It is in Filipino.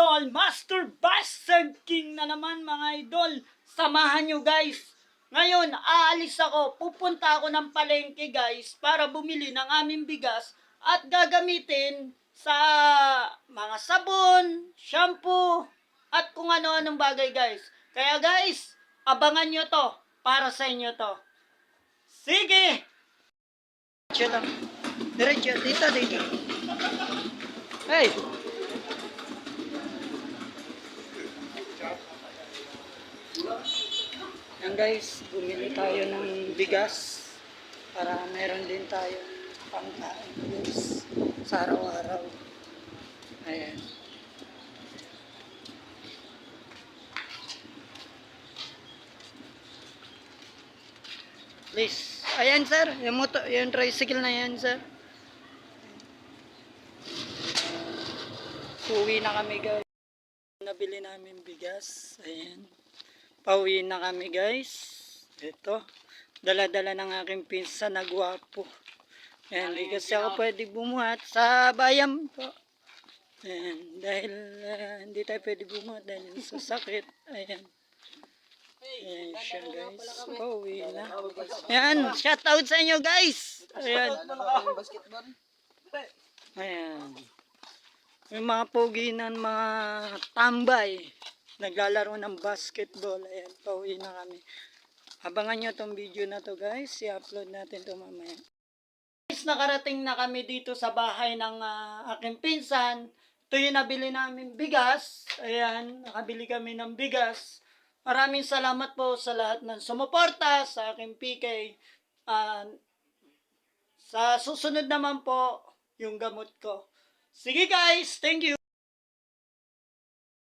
idol, Master Bastard King na naman mga idol. Samahan nyo guys. Ngayon, aalis ako. Pupunta ako ng palengke guys para bumili ng aming bigas at gagamitin sa mga sabon, shampoo, at kung ano-anong bagay guys. Kaya guys, abangan nyo to. Para sa inyo to. Sige! Diretso. Dito, dito. Hey! Yan guys, bumili tayo ng bigas para meron din tayo pangkain guys sa araw-araw. Ayan. Please. Ayan sir, yung, moto, yung tricycle na yan sir. Uwi na kami guys. Nabili namin bigas. Ayan. Pauwi na kami guys. Ito. Dala-dala ng aking pinsan na gwapo. Ayan, hindi kasi ako pwede bumuhat sa bayan po. Ayan, dahil ah, hindi tayo pwede bumuhat dahil sa sakit. Ayan. Ayan siya guys. Pauwi na. Ayan, shout out sa inyo guys. Ayan. Ayan. May mga pogi ng mga tambay. Naglalaro ng basketball. Ayan, pauwi na kami. Abangan nyo tong video na to guys. I-upload natin to mamaya. Guys, nakarating na kami dito sa bahay ng ah, aking pinsan. Ito yung nabili namin bigas. Ayan, nakabili kami ng bigas. Maraming salamat po sa lahat ng sumuporta sa aking PK. Ah, sa susunod naman po, yung gamot ko. Sige guys, thank you.